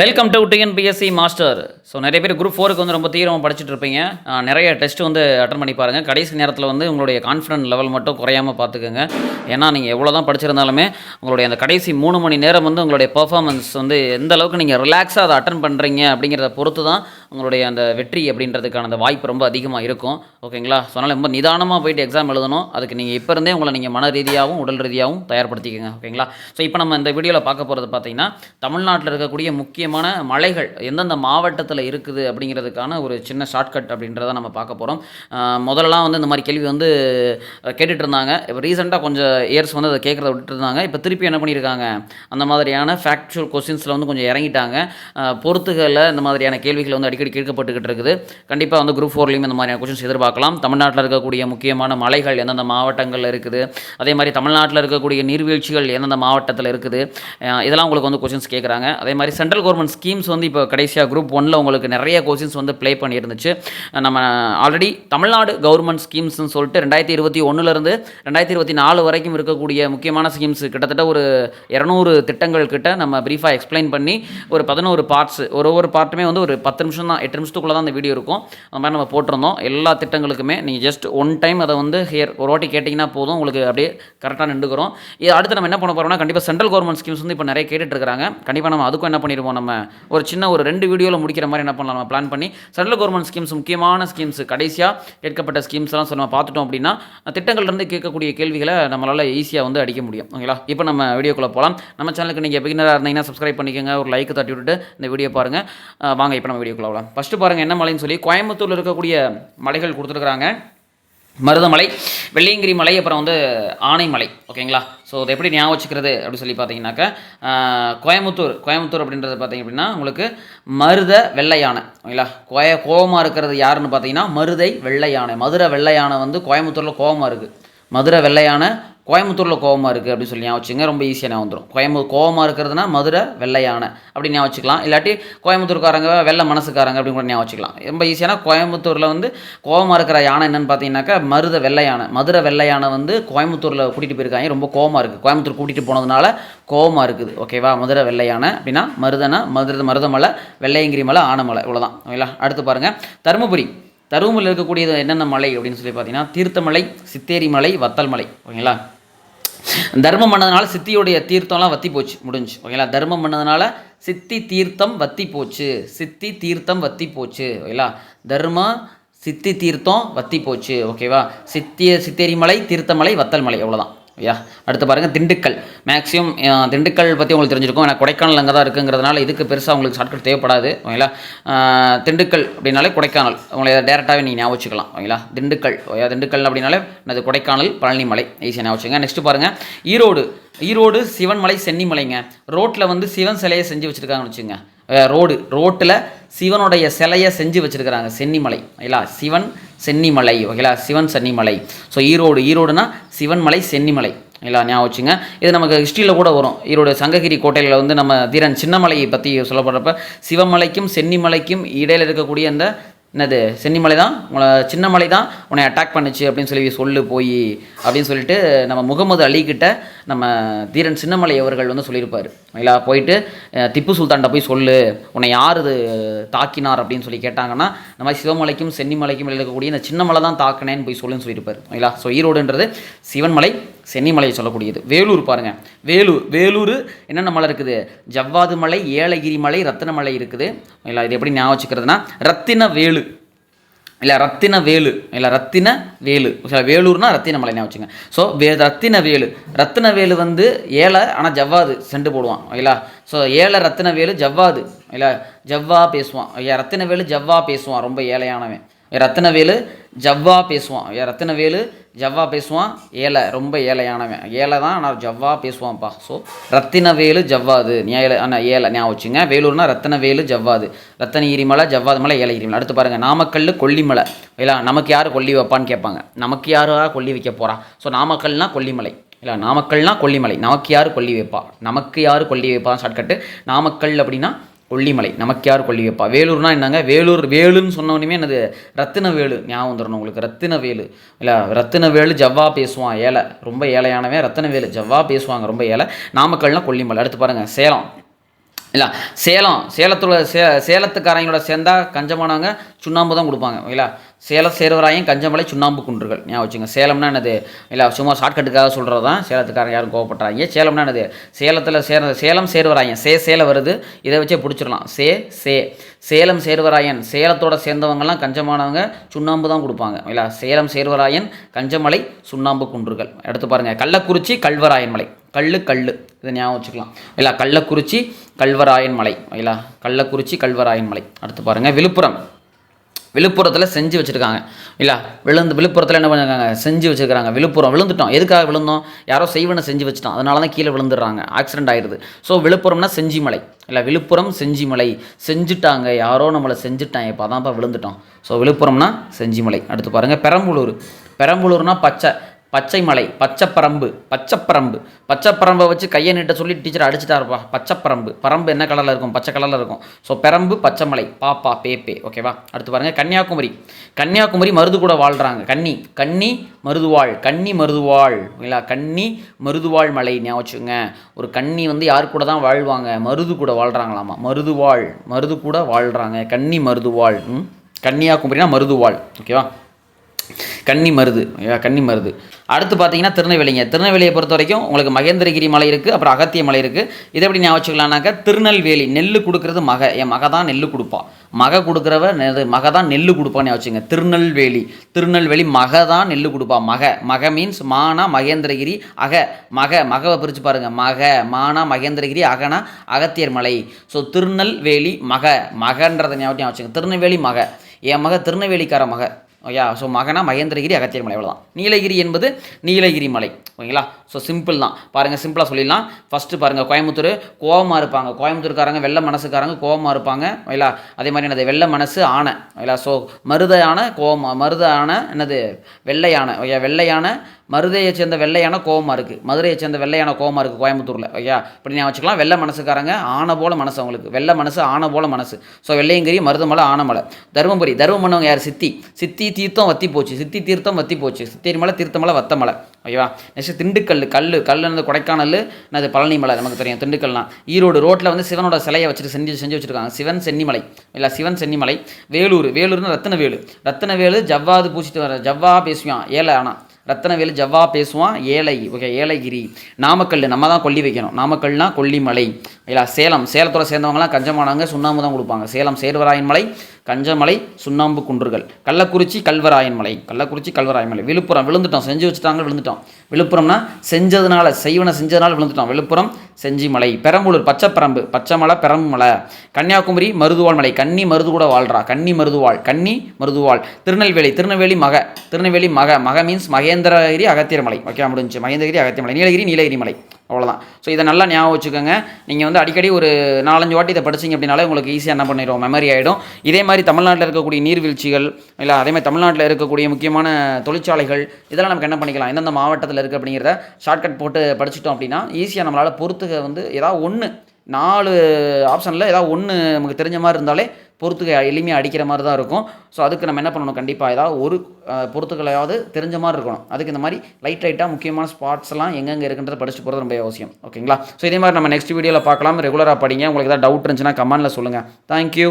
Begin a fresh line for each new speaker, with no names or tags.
Welcome to TNPSC master so நிறைய பேர் group ஃபோருக்கு வந்து ரொம்ப தீவிரமாக படிச்சுட்டு இருப்பீங்க. நிறைய டெஸ்ட் வந்து அட்டன் பண்ணி பாருங்கள் கடைசி நேரத்தில் வந்து உங்களுடைய கான்ஃபிடன்ட் லெவல் மட்டும் குறையாமல் பார்த்துக்கோங்க. ஏன்னா நீங்கள் எவ்வளோ தான் படிச்சிருந்தாலுமே உங்களுடைய அந்த கடைசி மூணு மணி நேரம் வந்து உங்களுடைய பர்ஃபார்மன்ஸ் வந்து எந்த அளவுக்கு நீங்கள் ரிலாக்ஸாக அதை அட்டன் பண்ணுறீங்க அப்படிங்கிறத பொறுத்து தான் உங்களுடைய அந்த வெற்றி அப்படின்றதுக்கான அந்த வாய்ப்பு ரொம்ப அதிகமாக இருக்கும். ஓகேங்களா? ஸோ அதனால் ரொம்ப நிதானமாக போயிட்டு எக்ஸாம் எழுதணும். அதுக்கு நீங்கள் இப்போ இருந்தே உங்களை நீங்கள் மன ரீதியாகவும் உடல் ரீதியாகவும் தயார்படுத்திக்கோங்க. ஓகேங்களா? ஸோ இப்போ நம்ம இந்த வீடியோவில் பார்க்க போகிறது பார்த்தீங்கன்னா தமிழ்நாட்டில் இருக்கக்கூடிய முக்கியமான மலைகள் எந்தெந்த மாவட்டத்தில் இருக்குது அப்படிங்கிறதுக்கான ஒரு சின்ன ஷார்ட்கட் அப்படின்றத நம்ம பார்க்க போகிறோம் முதல்லலாம் வந்து இந்த மாதிரி கேள்வி வந்து கேட்டுட்டு இருந்தாங்க இப்போ ரீசெண்டாக கொஞ்சம் இயர்ஸ் வந்து அதை கேட்குறத விட்டுட்டு இருந்தாங்க இப்போ திருப்பி என்ன பண்ணியிருக்காங்க? அந்த மாதிரியான ஃபேக்சுவல் கொஸ்டின்ஸில் வந்து கொஞ்சம் இறங்கிட்டாங்க. பொறுத்துகளில் இந்த மாதிரியான கேள்விகள் வந்து அடிக்கடி கேட்கப்பட்டுக்கிட்டு இருக்குது. கண்டிப்பாக வந்து குரூப் ஃபோர்லேயும் இந்த மாதிரியான கொஸ்டின்ஸ் பார்க்கலாம். தமிழ்நாட்டில் இருக்கக்கூடிய முக்கியமான மலைகள் எந்தெந்த மாவட்டங்களில் இருக்குது? அதே மாதிரி தமிழ்நாட்டில் இருக்கக்கூடிய நீர்வீழ்ச்சிகள் எந்தெந்த மாவட்டத்தில் இருக்குது? இதெல்லாம் உங்களுக்கு வந்து கொஸ்டின்ஸ் கேட்குறாங்க அதே மாதிரி சென்ட்ரல் கவர்மெண்ட் ஸ்கீம்ஸ் வந்து இப்போ கடைசியாக குரூப் ஒன்னில் உங்களுக்கு நிறைய கொஸ்டின்ஸ் வந்து ப்ளே பண்ணியிருந்துச்சு. நம்ம ஆல்ரெடி தமிழ்நாடு கவர்மெண்ட் ஸ்கீம்ஸ்னு சொல்லிட்டு ரெண்டாயிரத்தி இருபத்தி ஒன்றுலேருந்து ரெண்டாயிரத்தி இருபத்தி நாலு வரைக்கும் இருக்கக்கூடிய முக்கியமான ஸ்கீம்ஸ் கிட்டத்தட்ட ஒரு இரநூறு திட்டங்கள் கிட்ட நம்ம ப்ரீஃபாக எக்ஸ்பிளைன் பண்ணி ஒரு பதினோரு பார்ட்ஸ் ஒரு ஒரு பார்ட்டுமே வந்து ஒரு பத்து நிமிஷம் தான் எட்டு நிமிஷத்துக்குள்ளே தான் அந்த வீடியோ இருக்கும். அந்த மாதிரி நம்ம போட்டிருந்தோம். எல்லா விஷயங்களுக்குமே நீங்கள் ஜஸ்ட் ஒன் டைம் அதை வந்து ஹியர் ஒரு வாட்டி கேட்டிங்கன்னா போதும் உங்களுக்கு அப்படியே கரெக்டாக நின்றுக்கிறோம். இது அடுத்து நம்ம என்ன பண்ண போகிறோம்னா கண்டிப்பாக சென்ட்ரல் கவர்மெண்ட் ஸ்கீம்ஸ் வந்து இப்போ நிறைய கேட்டுட்ருக்காங்க கண்டிப்பாக நம்ம அதுக்கும் என்ன பண்ணிடுவோம் நம்ம ஒரு சின்ன ஒரு ரெண்டு வீடியோவில் முடிக்கிற மாதிரி என்ன பண்ணலாம் நம்ம பிளான் பண்ணி சென்ட்ரல் கவர்மெண்ட் ஸ்கீம்ஸ் முக்கியமான ஸ்கீம்ஸ் கடைசியாக கேட்கப்பட்ட ஸ்கீம்ஸ் எல்லாம் சொல்லி நம்ம பார்த்துட்டோம் அப்படின்னா திட்டங்கள்லேருந்து கேட்கக்கூடிய கேள்விகளை நம்மளால் ஈஸியாக வந்து அடிக்க முடியும். ஓகேங்களா? இப்போ நம்ம வீடியோக்குள்ளே போகலாம் நம்ம சேனலுக்கு நீங்கள் பிகினராக இருந்தீங்கன்னா சப்ஸ்கிரைப் பண்ணிக்கோங்க. ஒரு லைக் தட்டி விட்டுட்டு இந்த வீடியோ பாருங்கள் வாங்க இப்போ நம்ம வீடியோக்குள்ளே போகலாம் ஃபஸ்ட்டு பாருங்கள் என்ன மலைன்னு சொல்லி கோயம்புத்தூரில் இருக்கக்கூடிய மலைகள் கொடுத்துருக்குறாங்க மருதமலை வெள்ளியங்கிரி மலை அப்புறம் வந்து ஆனைமலை. ஓகேங்களா? ஸோ இதை எப்படி ஞாபகம் வச்சுக்கிறது அப்படின்னு சொல்லி பார்த்தீங்கன்னாக்கா கோயமுத்தூர் கோயம்புத்தூர் கோயம்புத்தூர் அப்படின்றது பார்த்தீங்க அப்படின்னா உங்களுக்கு மருத வெள்ளை யானை ஓகேங்களா? கோய கோவமாக இருக்கிறது யாருன்னு பார்த்தீங்கன்னா மருதை வெள்ளை யானை மதுரை வெள்ளை யானை வந்து கோயம்புத்தூரில் கோவமாக இருக்குது மதுரை வெள்ளை யானை கோயம்புத்தூரில் கோவமாக இருக்குது அப்படின்னு சொல்லி ஞாபகம் வச்சுங்க ரொம்ப ஈஸியாக ஞாபகம் வந்துடும் கோயம்புத்தூர் கோவமாக இருக்கிறதுனா மதுரை வெள்ளையான அப்படி ஞாபகம் வச்சுக்கலாம். இல்லாட்டி கோயம்புத்தூர்காரங்க வெள்ளை மனசுக்காரங்க அப்படின்னு கூட ஞாபகம் வச்சுக்கலாம். ரொம்ப ஈஸியான கோயம்புத்தூரில் வந்து கோவமாக இருக்கிற யானை என்னென்னு பார்த்தீங்கன்னாக்கா மருத வெள்ளையான. மதுரை வெள்ளை யானை வந்து கோயம்புத்தூரில் கூட்டிகிட்டு போயிருக்காங்க. ரொம்ப கோவமாக இருக்குது கோயம்புத்தூர் கூட்டிகிட்டு போனதுனால கோவமாக இருக்குது. ஓகேவா மதுரை வெள்ளையான அப்படின்னா மருதனா? மதுரை மருதமலை வெள்ளையங்கிரி மலை ஆனமலை இவ்வளோதான் ஓகேங்களா? அடுத்து பாருங்கள் தருமபுரி. தருமபுரியில் இருக்கக்கூடியது என்னென்ன மலை அப்படின்னு சொல்லி பார்த்தீங்கன்னா தீர்த்தமலை சித்தேரி மலை வத்தல் மலை. ஓகேங்களா? தர்மம் பண்ணதுனால சித்தியுடைய தீர்த்தம்லாம் வத்தி போச்சு முடிஞ்சு ஓகேங்களா? தர்மம் பண்ணதுனால சித்தி தீர்த்தம் வத்தி போச்சு. சித்தி தீர்த்தம் வத்தி போச்சு. ஓகேங்களா? தர்மம் சித்தி தீர்த்தம் வத்தி போச்சு. ஓகேவா? சித்திய சித்தேரி மலை தீர்த்தமலை வத்தல் மலை அவ்வளோதான் ஐயா அடுத்து பாருங்கள் திண்டுக்கல். மேக்ஸிமம் திண்டுக்கல் பற்றி உங்களுக்கு தெரிஞ்சிருக்கும். ஏன்னா கொடைக்கானல் அங்கே தான் இருக்குங்கிறதுனால இதுக்கு பெருசாக உங்களுக்கு ஷார்ட்கட் தேவைப்படாது ஓகேங்களா? திண்டுக்கல் அப்படின்னாலே கொடைக்கானல். உங்களை டேரெக்டாகவே நீங்கள் ஞாபகம் வச்சுக்கலாம் ஓகேங்களா? திண்டுக்கல் ஓயா திண்டுக்கல் அப்படின்னாலே அது கொடைக்கானல் பழனி மலை. ஈஸியாக ஞாபகம் வச்சுங்க நெக்ஸ்ட் பாருங்கள் ஈரோடு. ஈரோடு சிவன்மலை சென்னிமலைங்க. ரோட்டில் வந்து சிவன் சிலையை செஞ்சு வச்சுருக்காங்கன்னு வச்சுங்க ரோடு. ரோட்டில் சிவனுடைய சிலையை செஞ்சு வச்சுருக்கிறாங்க. சென்னிமலை. ஓகேலா? சிவன் சென்னிமலை. ஓகேலா? சிவன் சென்னிமலை. ஸோ ஈரோடு. ஈரோடுனா சிவன்மலை சென்னிமலை. இல்லை ஞாபகம் வச்சுங்க. இது நமக்கு ஹிஸ்ட்ரியில் கூட வரும். ஈரோடு சங்ககிரி கோட்டையில் வந்து நம்ம தீரன் சின்னமலையை பற்றி சொல்லப்படுறப்ப சிவமலைக்கும் சென்னிமலைக்கும் இடையில் இருக்கக்கூடிய அந்த என்னது சென்னிமலை தான்? உங்களை சின்னமலை தான்? உன்னை அட்டாக் பண்ணுச்சு அப்படின்னு சொல்லி சொல்லு போய் அப்படின்னு சொல்லிட்டு நம்ம முகமது அலி நம்ம தீரன் சின்னமலை அவர்கள் வந்து சொல்லியிருப்பார். இல்லை போயிட்டு திப்பு சுல்தான்கிட்ட போய் சொல்லு. உன்னை யார் இது தாக்கினார் அப்படின்னு சொல்லி கேட்டாங்கன்னா இந்த மாதிரி சிவமலைக்கும் சென்னிமலைக்கும் இருக்கக்கூடிய இந்த சின்னமலை தான் தாக்கினேன்னு போய் சொல்லுன்னு சொல்லியிருப்பார். ஓகேங்களா ஸோ ஈரோடுன்றது சிவன்மலை சென்னிமலையை சொல்லக்கூடியது. வேலூர் பாருங்கள் வேலூர் வேலூர் என்னென்ன மலை இருக்குது? ஜவ்வாது மலை ஏலகிரி மலை ரத்தினமலை இருக்குது. இல்லை இது எப்படி ஞாபகம் வச்சுக்கிறதுனா ரத்தின வேலு. இல்லை ரத்தின வேலு. இல்லை ரத்தின வேலு. வேலூர்னா ரத்தின மலை ஞாபகம் வச்சுங்க ஸோ வே ரத்தின வேலு. ரத்தின வேலு வந்து ஏழை ஆனால் ஜவ்வாது செண்டு போடுவான். ஓகேங்களா ஸோ ஏழை ரத்தின வேலு ஜவ்வாது. இல்லை ஜவ்வா பேசுவான். ஐயா ரத்தின வேலு ஜவ்வா பேசுவான். ரொம்ப ஏழையானவன். ரத்தினவேலு ஜவ்வா பேசுவான். ஏ ரத்தினவேலு ஜவ்வா பேசுவான். ஏழை ரொம்ப ஏழையானவன். ஏழை தான் ஆனால் ஜவ்வா பேசுவான்ப்பா ஸோ ரத்தினவேலு ஜவ்வாது. ஏழை ஆனால் ஏழை ஞாபகம் வச்சுங்க. வேலூர்னா ரத்தினவேலு ஜவ்வாது. ரத்தனகிரி மலை ஜவ்வாது. மலை ஏலகிரி மலை அடுத்து பாருங்கள் நாமக்கல் கொல்லிமலை. இல்லை நமக்கு யார் கொல்லி வைப்பான்னு கேட்பாங்க. நமக்கு யாரா கொல்லி வைக்க போகிறா ஸோ நாமக்கல்னா கொல்லிமலை. இல்லை நாமக்கல்னா கொல்லிமலை. நமக்கு யார் கொல்லி வைப்பா? நமக்கு யார் கொல்லி வைப்பா ஷார்ட்கட்டு நாமக்கல் அப்படின்னா கொல்லிமலை. நமக்கு யார் கொல்லி வைப்பா வேலூர்னா என்னங்க? வேலூர் வேலுன்னு சொன்ன என்னது? ரத்தின வேலு ஞாபகம் தரணும் உங்களுக்கு. ரத்தின வேலு இல்லை ரத்தின வேலு ஜவ்வா பேசுவான் ஏழை. ரொம்ப ஏழையானவன் ரத்தின வேலு ஜவ்வா பேசுவாங்க ரொம்ப ஏழை. நாமக்கல்னால் கொல்லிமலை. அடுத்து பாருங்கள் சேலம். இல்லை சேலம். சேலத்தோட சே சேலத்துக்காரங்களோட சேர்ந்தா கஞ்சமானவங்க சுண்ணாம்பு தான் கொடுப்பாங்க ஓகேங்களா சேல சேர்வராயம் கஞ்சமலை சுண்ணாம்பு குன்றுகள். ஞாபகம் வச்சுங்க சேலம்னா என்னது? இல்லை சும்மா ஷார்ட்கட்டுக்காக சொல்கிறது தான் சேலத்துக்காரங்க யாரும் கோவப்படுறாங்க சேலம்னா என்னது? சேலத்தில் சேர சேலம் சேர்வராயன். சே சேலை வருது. இதை வச்சே பிடிச்சிடலாம். சே சே. சேலம் சேர்வராயன். சேலத்தோட சேர்ந்தவங்கலாம் கஞ்சமானவங்க சுண்ணாம்பு தான் கொடுப்பாங்க. இல்லை சேலம் சேர்வராயன் கஞ்சமலை சுண்ணாம்பு குன்றுகள். எடுத்து பாருங்கள் கள்ளக்குறிச்சி கல்வராயன் மலை. கல் கல் இதை ஞாபகம் வச்சுக்கலாம். இல்லை கள்ளக்குறிச்சி கல்வராயன் மலை. இல்லை கள்ளக்குறிச்சி கல்வராயன் மலை. அடுத்து பாருங்கள் விழுப்புரம். விழுப்புரத்தில் செஞ்சு வச்சுருக்காங்க. இல்லை விழுந்து விழுப்புரத்தில் என்ன பண்ணிருக்காங்க? செஞ்சு வச்சுருக்காங்க. விழுப்புரம் விழுந்துட்டோம். எதுக்காக விழுந்தோம்? யாரோ செய்வனை செஞ்சு வச்சுட்டோம். அதனால தான் கீழே விழுந்துடுறாங்க. ஆக்சிடென்ட் ஆயிடுது. ஸோ விழுப்புரம்னா செஞ்சிமலை. இல்லை விழுப்புரம் செஞ்சிமலை. செஞ்சுட்டாங்க. யாரோ நம்மளை செஞ்சுட்டாங்க. இப்போ அதான்ப்பா விழுந்துட்டோம். ஸோ விழுப்புரம்னா செஞ்சிமலை. அடுத்து பாருங்கள் பெரம்பலூர். பெரம்பலூர்னால் பச்சை. பச்சை மலை பச்சைப்பரம்பு பச்சைப்பரம்பு. பச்சைப்பரம்பை வச்சு கையை நீட்ட சொல்லி டீச்சர் அடிச்சிட்டாருப்பா. பச்சைப்பரம்பு. பரம்பு என்ன கலரில் இருக்கும்? பச்சை கலரில் இருக்கும். ஸோ பெரம்பு பச்சை மலை பாப்பா. பேப்பே ஓகேவா அடுத்து பாருங்கள் கன்னியாகுமரி. கன்னியாகுமரி மருது கூட வாழ்கிறாங்க கன்னி கன்னி மருதுவாள். கன்னி மருதுவாள். ஓகேங்களா கன்னி மருதுவாள் மலை. ஞாபகம் வச்சுங்க ஒரு கன்னி வந்து யார் கூட தான் வாழ்வாங்க? மருது கூட வாழ்கிறாங்களாமா மருதுவாள். மருது கூட வாழ்கிறாங்க கன்னி மருதுவாள். ம்? கன்னியாகுமரினா மருதுவாள். ஓகேவா கன்னி மருது. கன்னி மருது. அடுத்து பார்த்தீங்கன்னா திருநெல்வேலிங்க. திருநெல்வேலியை பொறுத்த வரைக்கும் உங்களுக்கு மகேந்திரகிரி மலை இருக்குது அப்புறம் அகத்திய மலை இருக்குது இதை எப்படி ஞாபகம் வச்சுக்கலாம்னாக்கா திருநெல்வேலி நெல் கொடுக்கறது மக. என் மக தான் நெல் கொடுப்பா. மக கொடுக்குறவ நெ- மக தான் நெல் கொடுப்பான்னு வச்சுங்க திருநெல்வேலி. திருநெல்வேலி மக தான் நெல் கொடுப்பா. மக. மக மீன்ஸ் மானா மகேந்திரகிரி அக. மக மகவை பிரித்து பாருங்கள் மக மானா மகேந்திரகிரி அகனா அகத்தியர் மலை. ஸோ திருநெல்வேலி மக. மகன்றதை ஞாபகம் வச்சுங்க திருநெல்வேலி மக. என் மக திருநெல்வேலிக்கார மக. Oh, ஓகேயா ஸோ மகனா மகேந்திரகிரி அகத்தியர் மலை அவ்வளோதான் நீலகிரி என்பது நீலகிரி மலை. ஓகேங்களா? ஸோ சிம்பிள் தான். பாருங்கள் சிம்பிளாக சொல்லிடலாம். ஃபஸ்ட்டு பாருங்கள் கோயம்புத்தூர். கோவமாக இருப்பாங்க. கோயம்புத்தூர்காரங்க வெள்ளை மனசுக்காரங்க கோவமாக இருப்பாங்க. ஓகேங்களா? அதே மாதிரி என்னது? வெள்ளை மனசு ஆனை ஓகேங்களா? ஸோ மருத யானை கோவமாக மருத யானை என்னது? வெள்ளை யானை ஓகே வெள்ளை யானை மருதையை சேர்ந்த வெள்ளையான கோபமாக கோவமாக இருக்குது மதுரையை சேர்ந்த வெள்ளையான கோபமாக கோவமாக இருக்குது கோயம்புத்தூரில். ஓகே இப்படி நான் வச்சுக்கலாம் வெள்ளை மனசுக்காரங்க ஆனை போல மனசு அவங்களுக்கு. வெள்ளை மனசு ஆனை போல மனசு. ஸோ வெள்ளையங்கிரி மருதமலை ஆனமலை தருமபுரி தருமம் பண்ணவங்க யார்? சித்தி. சித்தி தீர்த்தம் வத்தி போச்சு. சித்தி தீர்த்தம் வத்தி போச்சு. சித்தேரி மலை தீர்த்தமலை வத்தமலை ஓகேவா? நெக்ஸ்ட் திண்டுக்கல் கல் கல்லுனது கொடைக்கானல் அது பழனி மலை நமக்கு தெரியும். திண்டுக்கல்லாம். ஈரோடு ரோட்டில் வந்து சிவனோட சிலையை வச்சுட்டு செஞ்சு செஞ்சு வச்சுருக்காங்க. சிவன் சென்னிமலை. இல்லை சிவன் சென்னிமலை. வேலூர். வேலூர்னு ரத்தினவேலு. ரத்தினவேலு ஜவ்வாது பூச்சிட்டு வர ஜவ்வா பேசுவான். ஏழை ஆனால் ரத்தனவேலு ஜவ்வா பேசுவான் ஏழை ஓகே ஏழைகிரி நாமக்கல் நம்ம தான் கொல்லி வைக்கணும். நாமக்கல்னா கொல்லிமலை. இல்லை சேலம் சேலத்தோட சேர்ந்தவங்களாம் கஞ்சமானவங்க சுண்ணாம்பு தான் கொடுப்பாங்க. சேலம் சேர்வராயன் மலை கஞ்சமலை சுண்ணாம்பு குன்றுகள். கள்ளக்குறிச்சி கல்வராயன் மலை. கள்ளக்குறிச்சி கல்வராயன் மலை. விழுப்புரம் விழுந்துட்டோம். செஞ்சு வச்சுட்டாங்க விழுந்துட்டோம். விழுப்புரம்னா செஞ்சதுனால செய்வனை செஞ்சதுனால விழுந்துட்டோம். விழுப்புரம் செஞ்சி மலை பெரம்பலூர் பச்சைப்பரம்பு. பச்சைமலை பெரம்புமலை. கன்னியாகுமரி மருதுவாள் மலை. கன்னி மருது கூட வாழ்றா. கன்னி மருதுவாள் கன்னி மருதுவாள் திருநெல்வேலி திருநெல்வேலி மக. திருநெல்வேலி மக. மக மீன்ஸ் மகேந்திரகிரி அகத்தியர் மலை. ஓகே முடிஞ்சு மகேந்திரகிரி அகத்தியமலை நீலகிரி நீலகிரி மலை. அவ்வளோதான் ஸோ இதை நல்லா ஞாபகம் வச்சுக்கோங்க. நீங்கள் வந்து அடிக்கடி ஒரு நாலஞ்சு வாட்டி இதை படிச்சீங்க அப்படின்னாலே உங்களுக்கு ஈஸியாக என்ன பண்ணிடும் மெமரி ஆகிடும் இதே மாதிரி தமிழ்நாட்டில் இருக்கக்கூடிய நீர்வீழ்ச்சிகள் இல்லை அதே மாதிரி தமிழ்நாட்டில் இருக்கக்கூடிய முக்கியமான தொழிற்சாலைகள் இதெல்லாம் நமக்கு என்ன பண்ணிக்கலாம்? எந்தெந்த மாவட்டத்தில் இருக்குது அப்படிங்கிறத ஷார்ட்கட் போட்டு படிச்சிட்டோம் அப்படின்னா ஈஸியாக நம்மளால் பொறுத்துக்க வந்து ஏதாவது ஒன்று நாலு ஆப்ஷனில் ஏதாவது ஒன்று நமக்கு தெரிஞ்ச மாதிரி இருந்தாலே பொறுத்துக்க எளிமையாக அடிக்கிற மாதிரி தான் இருக்கும். ஸோ அதுக்கு நம்ம என்ன பண்ணணும்? கண்டிப்பாக ஏதாவது ஒரு பொறுத்துக்களையாவது தெரிஞ்ச மாதிரி இருக்கணும். அதுக்கு இந்த மாதிரி லைட் லைட்டாக முக்கியமான ஸ்பாட்ஸ்லாம் எங்கெங்கே இருக்குன்றத படிச்சுட்டு போகிறது ரொம்ப அவசியம். ஓகேங்களா ஸோ இதே மாதிரி நம்ம நெக்ஸ்ட் வீடியோவில் பார்க்கலாம். ரெகுலராக படிங்க. உங்களுக்கு ஏதாவது டவுட் இருந்துச்சுன்னா கமெண்டில் சொல்லுங்கள் தேங்க்யூ